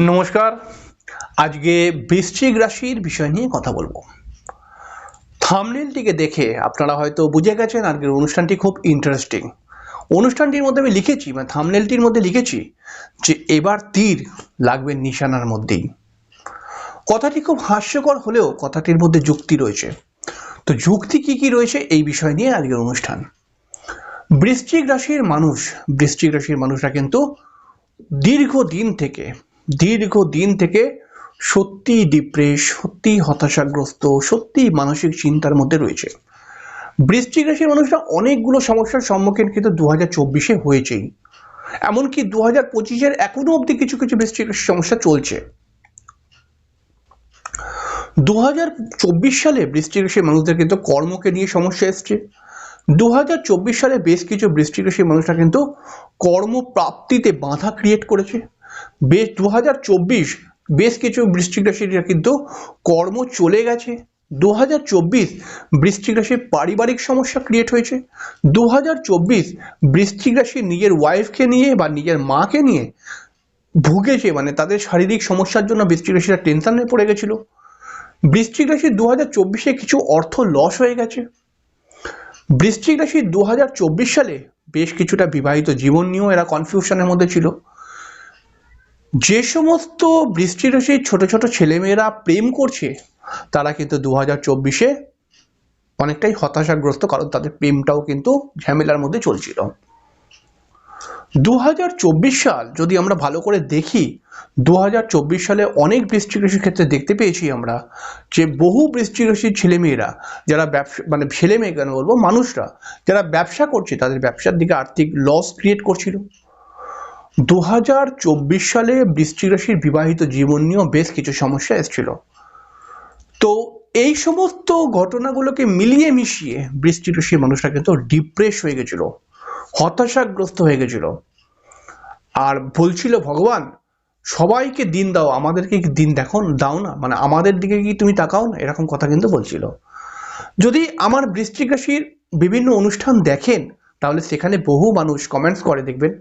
নমস্কার। আজকে বৃশ্চিক রাশির বিষয় নিয়ে কথা বলব। থামনেলটিকে দেখে আপনারা হয়তো বুঝে গেছেন আজকের অনুষ্ঠানটি খুব ইন্টারেস্টিং অনুষ্ঠানটির মধ্যে আমি লিখেছি মানে থামনেলটির মধ্যে লিখেছি যে এবার তীর লাগবে নিশানার মধ্যেই। কথাটি খুব হাস্যকর হলেও কথাটির মধ্যে যুক্তি রয়েছে। তো যুক্তি কি কি রয়েছে এই বিষয় নিয়ে আজকের অনুষ্ঠান। বৃশ্চিক রাশির মানুষ, বৃশ্চিক রাশির মানুষরা কিন্তু দীর্ঘদিন থেকে দীর্ঘদিন থেকে সত্যি ডিপ্রেস সত্যি হতাশাগ্রস্ত সত্যি মানসিক চিন্তার মধ্যে রয়েছে। বৃশ্চিক রাশির মানুষরা অনেকগুলো সমস্যার সম্মুখীন কিন্তু দু হাজার চব্বিশে হয়েছেই। এমনকি দু হাজার পঁচিশের এখনও অবধি কিছু কিছু বৃশ্চিক রাশির সমস্যা চলছে। দু হাজার চব্বিশ সালে বৃষ্টিক রাশির মানুষদের কিন্তু কর্মকে নিয়ে সমস্যা এসছে। দু হাজার চব্বিশ সালে বেশ কিছু বৃষ্টিক রাশির মানুষরা কিন্তু কর্মপ্রাপ্তিতে বাধা ক্রিয়েট করেছে। বেশ দু বেশ কিছু বৃষ্টিক রাশিরা কিন্তু কর্ম চলে গেছে। দু হাজার চব্বিশ বৃশ্চিক রাশির পারিবারিক সমস্যা ক্রিয়েট হয়েছে। দু হাজার চব্বিশ বৃশ্চিক রাশির নিজের ওয়াইফকে নিয়ে বা নিজের মাকে নিয়ে ভুগেছে মানে তাদের শারীরিক সমস্যার জন্য বৃশ্চিক রাশিরা টেনশনে পড়ে গেছিল। বৃশ্চিক রাশি দু হাজার চব্বিশে কিছু অর্থ লস হয়ে গেছে। বৃশ্চিক রাশি দু হাজার চব্বিশ সালে বেশ কিছুটা বিবাহিত জীবন নিয়েও এরা কনফিউশনের মধ্যে ছিল। যে সমস্ত বৃষ্টি রাশির ছোট ছোট ছেলেমেয়েরা প্রেম করছে, তারা কিন্তু দু হাজার চব্বিশে অনেকটাই হতাশাগ্রস্ত, কারণ তাদের প্রেমটাও কিন্তু ঝামেলার মধ্যে চলছিল। দু হাজার চব্বিশ সাল যদি আমরা ভালো করে দেখি দু হাজার চব্বিশ সালে অনেক বৃষ্টি রাশির ক্ষেত্রে দেখতে পেয়েছি আমরা যে বহু বৃষ্টি রাশির ছেলেমেয়েরা, যারা ব্যবসা মানে ছেলেমেয়ে কেন বলব, মানুষরা, যারা ব্যবসা করছে, তাদের ব্যবসার দিকে আর্থিক লস ক্রিয়েট করছিল। দু হাজার চব্বিশ সালে বৃষ্টিক রাশির বিবাহিত জীবন নিয়েও বেশ কিছু সমস্যা এসেছিল। তো এই সমস্ত ঘটনাগুলোকে মিলিয়ে মিশিয়ে বৃষ্টি রাশির মানুষরা কিন্তু ডিপ্রেস হয়ে গেছিল, হতাশাগ্রস্ত হয়ে গেছিল। আর বলছিল ভগবান, সবাইকে দিন দাও, আমাদেরকে দিন দেখো, দাও না মানে আমাদের দিকে কি তুমি তাকাও না, এরকম কথা কিন্তু বলছিল। যদি আমার বৃষ্টিক রাশির বিভিন্ন অনুষ্ঠান দেখেন, তাহলে সেখানে বহু মানুষ কমেন্টস করে দেখবেন।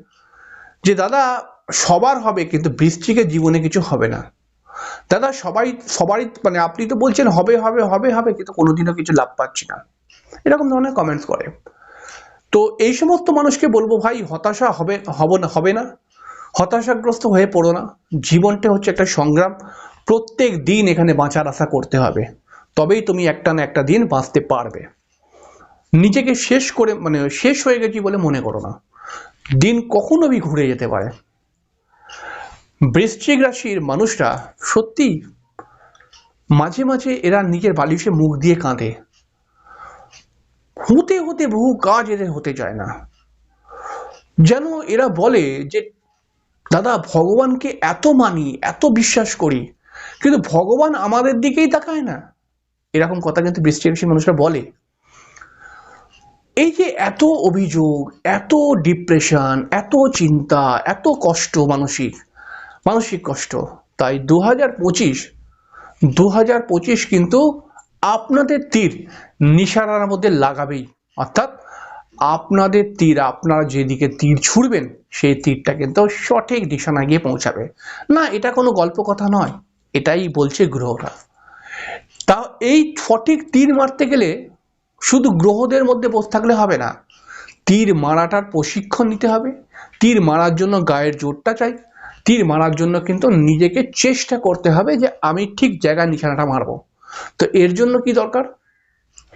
যে দাদা, সবার হবে, কিন্তু বৃষ্টিকের জীবনে কিছু হবে না। দাদা, সবাই, সবারই মানে আপনি তো বলছেন, হবে হবে হবে হবে, কিন্তু কোনোদিনও কিছু লাভ পাচ্ছি না। এরকম ধরনের কমেন্টস করে। তো এই সমস্ত মানুষকে বলব, ভাই, হতাশা হবে, হব না, হবে না। হতাশাগ্রস্ত হয়ে পড়ো না। জীবনটা হচ্ছে একটা সংগ্রাম। প্রত্যেক দিন এখানে বাঁচার আশা করতে হবে। তবেই তুমি একটা না একটা দিন বাঁচতে পারবে। নিজেকে শেষ করে মানে শেষ হয়ে গেছি বলে মনে করো না। দিন কখনো বি ঘুরে যেতে পারে। বৃশ্চিক রাশির মানুষরা সত্যি মাঝে মাঝে এরা নিজের বালিশে মুখ দিয়ে কাঁদে। হতে হতে বহু কাজ এদের হতে চায় না। যেন এরা বলে যে, দাদা, ভগবানকে এত মানি, এত বিশ্বাস করি, কিন্তু ভগবান আমাদের দিকেই তাকায় না। এরকম কথা কিন্তু বৃষ্টি মানুষরা বলে। এই যে এত অভিযোগ, এত ডিপ্রেশন এত চিন্তা, এত কষ্ট মানসিক মানসিক কষ্ট, তাই দু হাজার পঁচিশ দু হাজার পঁচিশ কিন্তু আপনাদের তীর নিশানার মধ্যে লাগাবেই। অর্থাৎ আপনাদের তীর, আপনারা যেদিকে তীর ছুড়বেন, সেই তীরটা কিন্তু সঠিক নিশানা গিয়ে পৌঁছাবে। না, এটা কোনো গল্প কথা নয়, এটাই বলছে গ্রহরা। তা এই সঠিক তীর মারতে গেলে শুধু গ্রহদের মধ্যে বসে থাকলে হবে না, তীর মারাটার প্রশিক্ষণ নিতে হবে। তীর মারার জন্য গায়ের জোরটা চাই। তীর মারার জন্য কিন্তু নিজেকে চেষ্টা করতে হবে যে আমি ঠিক জায়গায় নিশানাটা মারব। তো এর জন্য কি দরকার?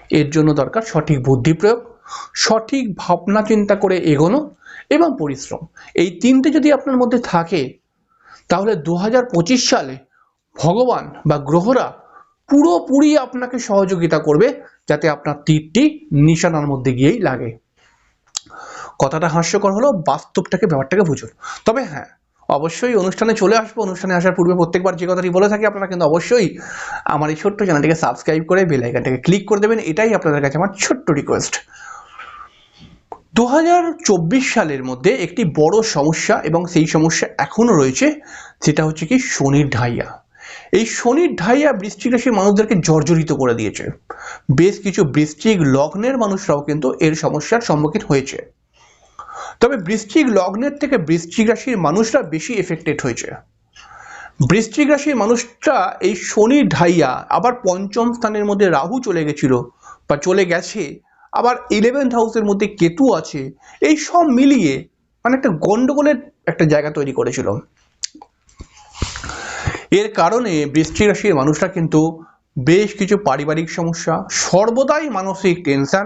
এর জন্য দরকার সঠিক বুদ্ধি প্রয়োগ, সঠিক ভাবনা চিন্তা করে এগোনো এবং পরিশ্রম। এই তিনটে যদি আপনার মধ্যে থাকে, তাহলে দু হাজার পঁচিশ সালে ভগবান বা গ্রহরা পুরোপুরি আপনাকে সহযোগিতা করবে যাতে আপনার তীরটি নিশানার মধ্যে গিয়েই লাগে। কথাটা হাস্যকর হলো বাস্তবটাকে, ব্যাপারটাকে বুঝুন। তবে হ্যাঁ অবশ্যই অনুষ্ঠানে চলে আসব। অনুষ্ঠানে আসার পূর্বে প্রত্যেকবার যে কথাটি বলে থাকি আপনারা কিন্তু অবশ্যই আমার এই ছোট্ট চ্যানেলটিকে সাবস্ক্রাইব করে বেল আইকনটাকে ক্লিক করে দেবেন। এটাই আপনাদের কাছে আমার ছোট্ট রিকোয়েস্ট দু হাজার চব্বিশ সালের মধ্যে একটি বড় সমস্যা এবং সেই সমস্যা এখনও রয়েছে, সেটা হচ্ছে কি শনির ঢাইয়া। এই শনির ঢাইয়া বৃশ্চিক রাশির মানুষদেরকে জর্জরিত করে দিয়েছে। বেশ কিছু বৃষ্টিক লগ্নের মানুষরাও কিন্তু এর সমস্যার সম্মুখীন হয়েছে। তবে বৃষ্টিক লগ্নের থেকে বৃশ্চিক রাশির মানুষরা বেশি এফেক্টেড হয়েছে। বৃশ্চিক রাশির মানুষটা এই শনি ঢাইয়া, আবার পঞ্চম স্থানের মধ্যে রাহু চলে গেছিল বা চলে গেছে, আবার ইলেভেন্থ হাউসের মধ্যে কেতু আছে, এই সব মিলিয়ে মানে একটা গন্ডগোলের একটা জায়গা তৈরি করেছিল। এর কারণে বৃষ্টি রাশির মানুষরা কিন্তু বেশ কিছু পারিবারিক সমস্যা, সর্বদাই মানসিক টেনশান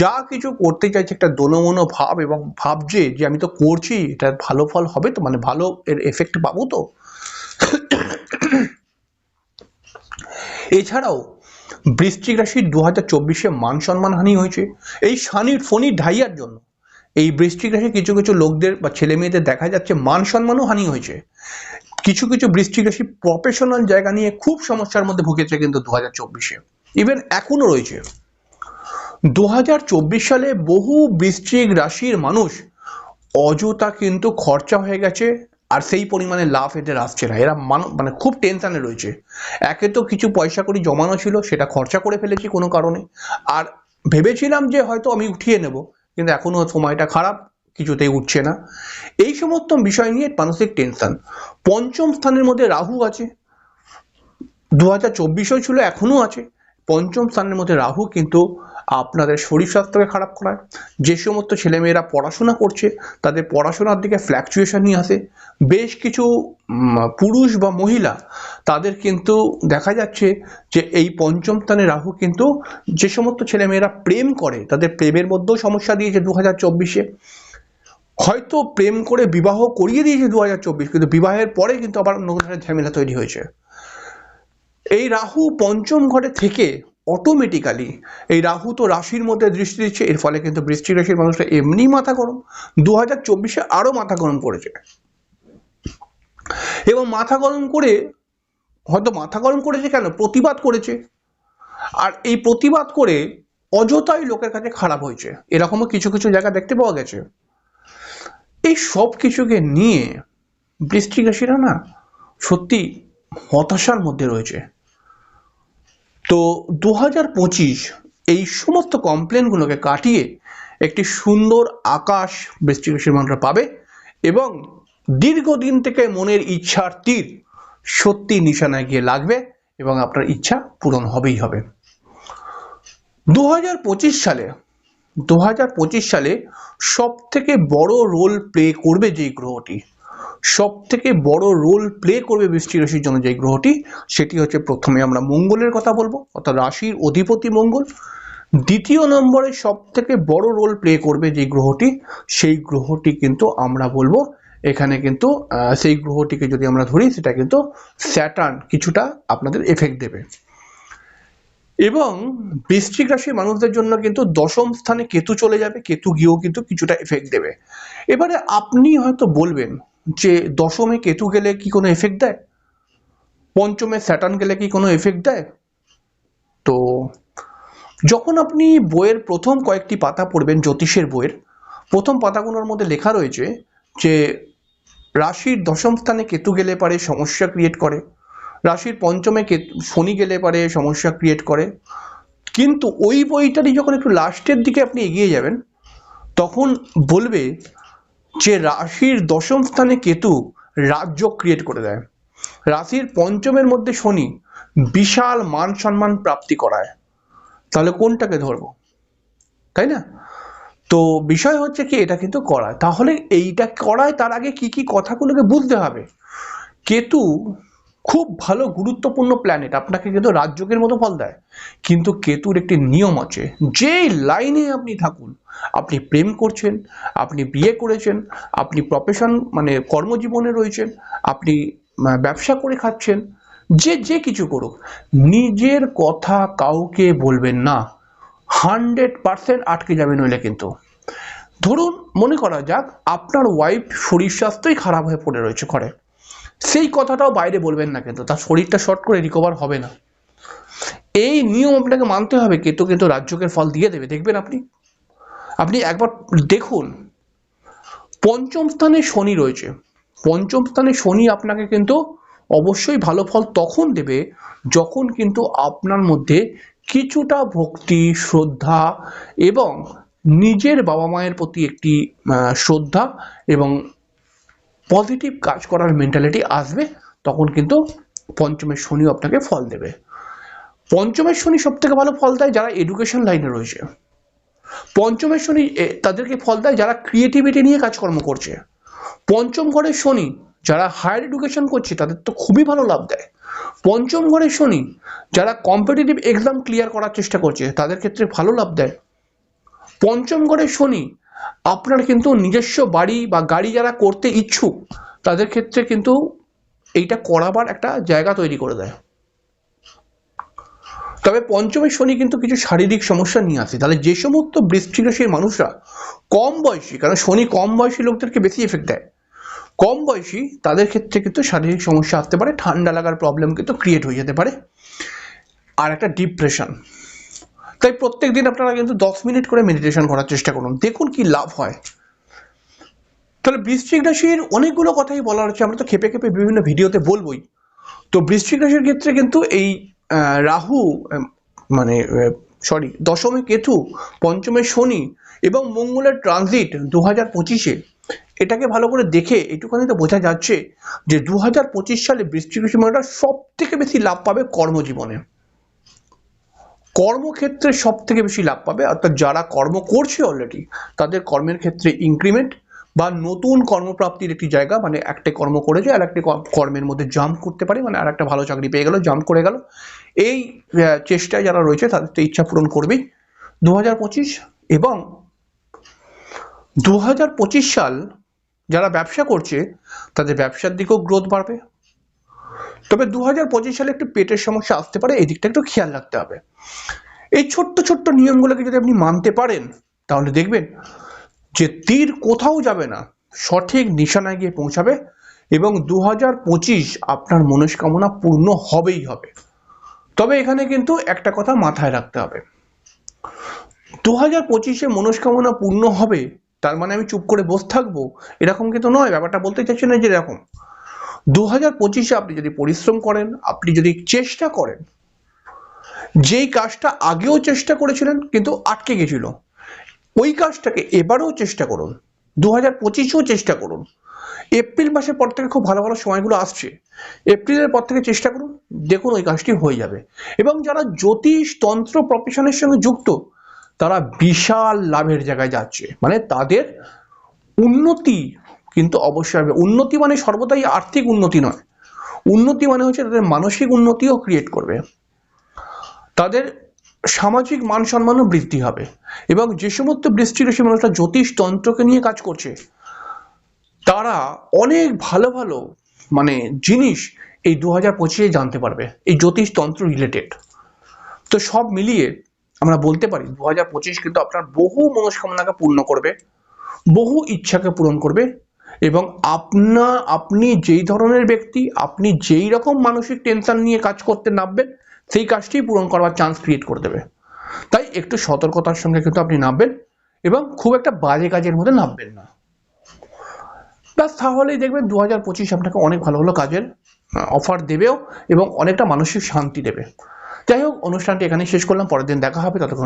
যা কিছু করতে চাইছে একটা দোনমনো ভাব এবং ভাবছে যে আমি তো করছি, এটা ভালো ফল হবে তো মানে ভালো এর এফেক্ট পাবো তো। এছাড়াও বৃশ্চিক রাশির দু হাজার চব্বিশে মান সম্মান হানি হয়েছে। এই শানির ফণির ঢাইয়ার জন্য এই বৃশ্চিক রাশির কিছু কিছু লোকদের বা ছেলে মেয়েদের দেখা যাচ্ছে মান সম্মানও হানি হয়েছে। কিছু কিছু বৃশ্চিক রাশি প্রফেশনাল জায়গা নিয়ে খুব সমস্যার মধ্যে ভুগেছে কিন্তু দু হাজার চব্বিশে। ইভেন এখনও রয়েছে। দু হাজার চব্বিশ সালে বহু বৃশ্চিক রাশির মানুষ অযথা কিন্তু খরচা হয়ে গেছে আর সেই পরিমাণে লাভ এদের আসছে না। এরা মান মানে খুব টেনশানে রয়েছে। একে তো কিছু পয়সা করি জমানো ছিল, সেটা খরচা করে ফেলেছি কোনো কারণে। আর ভেবেছিলাম যে হয়তো আমি উঠিয়ে নেব, কিন্তু এখনও সময়টা খারাপ। কিছুতেই উঠছে না। এই সমস্ত বিষয় নিয়ে মানসিক টেনশন পঞ্চম স্থানের মধ্যে রাহু আছে। দু হাজার চব্বিশেও ছিল, এখনও আছে। পঞ্চম স্থানের মধ্যে রাহু কিন্তু আপনাদের শরীর স্বাস্থ্যকে খারাপ করায়। যে সমস্ত ছেলেমেয়েরা পড়াশোনা করছে, তাদের পড়াশোনার দিকে ফ্ল্যাকচুয়েশন নিয়ে আসে। বেশ কিছু পুরুষ বা মহিলা তাদের কিন্তু দেখা যাচ্ছে যে এই পঞ্চম স্থানে রাহু কিন্তু যে সমস্ত ছেলেমেয়েরা প্রেম করে, তাদের প্রেমের মধ্যেও সমস্যা দিয়েছে দু হাজার চব্বিশে। হয়তো প্রেম করে বিবাহ করিয়ে দিয়েছে দু হাজার চব্বিশ, কিন্তু বিবাহের পরে কিন্তু আবার নতুন ধরনের ঝামেলা তৈরি হয়েছে। এই রাহু পঞ্চম ঘরে থেকে অটোমেটিক্যালি এই রাহু তো রাশির মধ্যে দৃষ্টি দিচ্ছে, এর ফলে কিন্তু বৃষ্টি রাশির মানুষরা এমনি মাথা গরম। দু হাজার চব্বিশে আরও মাথা গরম করেছে এবং মাথা গরম করে, হয়তো মাথা গরম করেছে কেন? প্রতিবাদ করেছে। আর এই প্রতিবাদ করে অযথাই লোকের কাছে খারাপ হয়েছে। এরকমও কিছু কিছু জায়গা দেখতে পাওয়া গেছে। এই সব কিছুকে নিয়ে বৃষ্টিক রাশিরা না সত্যি হতাশার মধ্যে রয়েছে। তো দু হাজার পঁচিশ এই সমস্ত কমপ্লেনগুলোকে কাটিয়ে একটি সুন্দর আকাশ বৃষ্টিক রাশির মানুষরা পাবে এবং দীর্ঘদিন থেকে মনের ইচ্ছার তীর সত্যি নিশানায় গিয়ে লাগবে এবং আপনার ইচ্ছা পূরণ হবেই হবে। দু হাজার পঁচিশ সালে দু হাজার পঁচিশ সালে সব থেকে বড় রোল প্লে করবে যেই গ্রহটি সব থেকে বড় রোল প্লে করবে বৃষ্টি রাশির জন্য যে গ্রহটি, সেটি হচ্ছে প্রথমে আমরা মঙ্গলের কথা বলব, অর্থাৎ রাশির অধিপতি মঙ্গল। দ্বিতীয় নম্বরে সব থেকে বড় রোল প্লে করবে যে গ্রহটি, সেই গ্রহটি কিন্তু আমরা বলব, এখানে কিন্তু সেই গ্রহটিকে যদি আমরা ধরি, সেটা কিন্তু স্যাটার্ন কিছুটা আপনাদের এফেক্ট দেবে। এবং বৃশ্চিক রাশির মানুষদের জন্য কিন্তু দশম স্থানে কেতু চলে যাবে, কেতু গিয়েও কিন্তু কিছুটা এফেক্ট দেবে। এবারে আপনি হয়তো বলবেন যে দশমে কেতু গেলে কি কোনো এফেক্ট দেয়? পঞ্চমে স্যাটার্ন গেলে কি কোনো এফেক্ট দেয়? তো যখন আপনি বইয়ের প্রথম কয়েকটি পাতা পড়বেন, জ্যোতিষের বইয়ের, প্রথম পাতাগুলোর মধ্যে লেখা রয়েছে যে রাশির দশম স্থানে কেতু গেলে পারে সমস্যা ক্রিয়েট করে। রাশির পঞ্চমে শনি গেলে পারে, সমস্যা ক্রিয়েট করে। কিন্তু ওই বইটারই যখন একটু লাস্টের দিকে আপনি এগিয়ে যাবেন, তখন বলবে যে রাশির দশম স্থানে কেতু রাজ্য ক্রিয়েট করে দেয়। রাশির পঞ্চমের মধ্যে শনি বিশাল মান সম্মান প্রাপ্তি করায়। তাহলে কোনটাকে ধরবো? তাই না? তো বিষয় হচ্ছে কি, এটা কিন্তু করায়। তাহলে এইটা করায়, তার আগে কি কি কথাগুলোকে বুঝতে হবে? কেতু খুব ভালো, গুরুত্বপূর্ণ প্ল্যানেট আপনাকে কিন্তু রাজযোগের মতো ফল দেয়। কিন্তু কেতুর একটি নিয়ম আছে, যেই লাইনে আপনি থাকুন, আপনি প্রেম করছেন, আপনি বিয়ে করেছেন, আপনি প্রফেশন মানে কর্মজীবনে রয়েছেন, আপনি ব্যবসা করে খাচ্ছেন, যে যে কিছু করুক, নিজের কথা কাউকে বলবেন না। হান্ড্রেড পার্সেন্ট আটকে যাবে নইলে কিন্তু। ধরুন, মনে করা যাক, আপনার ওয়াইফ শরীর স্বাস্থ্যই খারাপ হয়ে পড়ে রয়েছে ঘরে। সেই কথাটাও বাইরে বলবেন না কিন্তু, তার শরীরটা শর্ট করে রিকভার হবে না। এই নিয়ম আপনাকে মানতে হবে কিন্তু কিন্তু রাজ্যকের ফল দিয়ে দেবে, দেখবেন আপনি। আপনি একবার দেখুন, পঞ্চম স্থানে শনি রয়েছে। পঞ্চম স্থানে শনি আপনাকে কিন্তু অবশ্যই ভালো ফল তখন দেবে, যখন কিন্তু আপনার মধ্যে কিছুটা ভক্তি, শ্রদ্ধা এবং নিজের বাবা মায়ের প্রতি একটি শ্রদ্ধা এবং পজিটিভ কাজ করার মেন্টালিটি আসবে, তখন কিন্তু পঞ্চমের শনি আপনাকে ফল দেবে। পঞ্চমের শনি সব থেকে ভালো ফল দেয় যারা এডুকেশন লাইনে রয়েছে। পঞ্চমের শনি তাদেরকে ফল দেয় যারা ক্রিয়েটিভিটি নিয়ে কাজকর্ম করছে। পঞ্চম ঘরের শনি, যারা হায়ার এডুকেশন করছে, তাদের তো খুবই ভালো লাভ দেয়। পঞ্চম ঘরের শনি, যারা কম্পিটিটিভ এক্সাম ক্লিয়ার করার চেষ্টা করছে, তাদের ক্ষেত্রে ভালো লাভ দেয়। পঞ্চম ঘরের শনি আপনার কিন্তু নিজস্ব বাড়ি বা গাড়ি যারা করতে ইচ্ছুক, তাদের ক্ষেত্রে কিন্তু এইটা করাবার একটা জায়গা তৈরি করে দেয়। তবে পঞ্চমের শনি কিন্তু কিছু শারীরিক সমস্যা নিয়ে আসে। তাহলে যে সমস্ত বৃষ্টির সেই মানুষরা কম বয়সী, কারণ শনি কম বয়সী লোকদেরকে বেশি এফেক্ট দেয়। কম বয়সী, তাদের ক্ষেত্রে কিন্তু শারীরিক সমস্যা আসতে পারে, ঠান্ডা লাগার প্রবলেম কিন্তু ক্রিয়েট হয়ে যেতে পারে। আর একটা ডিপ্রেশন তাই প্রত্যেক দিন আপনারা কিন্তু দশ মিনিট করে মেডিটেশন করার চেষ্টা করুন। দেখুন কি লাভ হয়। তাহলে বৃশ্চিক রাশির অনেকগুলো কথাই বলা হচ্ছে আমরা তো খেপে খেপে বিভিন্ন ভিডিওতে বলবোই। তো বৃশ্চিক রাশির ক্ষেত্রে কিন্তু এই রাহু মানে সরি দশমে কেতু, পঞ্চমে শনি এবং মঙ্গলের ট্রানজিট দু হাজার পঁচিশে, এটাকে ভালো করে দেখে এটুখানি তো বোঝা যাচ্ছে যে দু হাজার পঁচিশ সালে রাশি মানুষরা সব থেকে বেশি লাভ পাবে কর্মজীবনে। কর্মক্ষেত্রে সব থেকে বেশি লাভ পাবে? অর্থাৎ যারা কর্ম করছে অলরেডি তাদের কর্মের ক্ষেত্রে ইনক্রিমেন্ট বা নতুন কর্মপ্রাপ্তির একটি জায়গা মানে একটা কর্ম করেছে আর একটি কর- কর্মের মধ্যে জাম্প করতে পারে মানে আর একটা ভালো চাকরি পেয়ে গেল জাম্প করে গেল। এই চেষ্টায় যারা রয়েছে, তাদের তো ইচ্ছা পূরণ করবেই। দু হাজার পঁচিশ এবং দু হাজার পঁচিশ সাল যারা ব্যবসা করছে, তাদের ব্যবসার দিকেও গ্রোথ বাড়বে। তবে দু হাজার পঁচিশ সালে একটু পেটের সমস্যা আসতে পারে, এই দিকটা একটু খেয়াল রাখতে হবে। এই ছোট্ট ছোট্ট নিয়মগুলোকে যদি আপনি মানতে পারেন, তাহলে দেখবেন যে তীর কোথাও যাবে না, সঠিক নিশানায় গিয়ে পৌঁছাবে এবং দু পঁচিশ আপনার মনস্কামনা পূর্ণ হবেই হবে। তবে এখানে কিন্তু একটা কথা মাথায় রাখতে হবে। দু হাজার পঁচিশে মনস্কামনা পূর্ণ হবে, তার মানে আমি চুপ করে বসে থাকব, এরকম কিন্তু নয়, ব্যাপারটা বলতে চাইছি না যে এরকম। দু হাজার পঁচিশে আপনি যদি পরিশ্রম করেন, আপনি যদি চেষ্টা করেন, যেই কাজটা আগেও চেষ্টা করেছিলেন কিন্তু আটকে গেছিল, ওই কাজটাকে এবারেও চেষ্টা করুন দু হাজার পঁচিশেও চেষ্টা করুন। এপ্রিল মাসের পর থেকে খুব ভালো ভালো সময়গুলো আসছে, এপ্রিলের পর থেকে চেষ্টা করুন, দেখুন ওই কাজটি হয়ে যাবে। এবং যারা জ্যোতিষ তন্ত্র প্রফেশনের সঙ্গে যুক্ত, তারা বিশাল লাভের জায়গায় যাচ্ছে মানে তাদের উন্নতি কিন্তু অবশ্যই হবে উন্নতি মানে সর্বদাই আর্থিক উন্নতি নয়। উন্নতি মানে হচ্ছে তাদের মানসিক উন্নতিও ক্রিয়েট করবে। তাদের সামাজিক মান সম্মানও বৃদ্ধি হবে। এবং যে সমস্ত বৃষ্টি রাশি মানুষরা জ্যোতিষ তন্ত্রকে নিয়ে কাজ করছে, তারা অনেক ভালো ভালো মানে জিনিস এই দু হাজার পঁচিশে জানতে পারবে, এই জ্যোতিষ তন্ত্র রিলেটেড তো সব মিলিয়ে আমরা বলতে পারি, দু হাজার পঁচিশ কিন্তু আপনার বহু মনস্কামনাকে পূর্ণ করবে, বহু ইচ্ছাকে পূরণ করবে এবং আপনা, আপনি যেই ধরনের ব্যক্তি, আপনি যেই রকম মানসিক টেনশন নিয়ে কাজ করতে নামবেন, সেই কাজটি পূরণ করার চান্স ক্রিয়েট করে দেবে। তাই একটু সতর্কতার সঙ্গে কিন্তু আপনি নামবেন এবং খুব একটা বাজে কাজের মধ্যে নামবেন না। ব্যাস, তাহলেই দেখবেন দু হাজার পঁচিশ আপনাকে অনেক ভালো ভালো কাজের অফার দেবেও এবং অনেকটা মানসিক শান্তি দেবে। যাই হোক, অনুষ্ঠানটি এখানেই শেষ করলাম, পরের দিন দেখা হবে, ততক্ষণ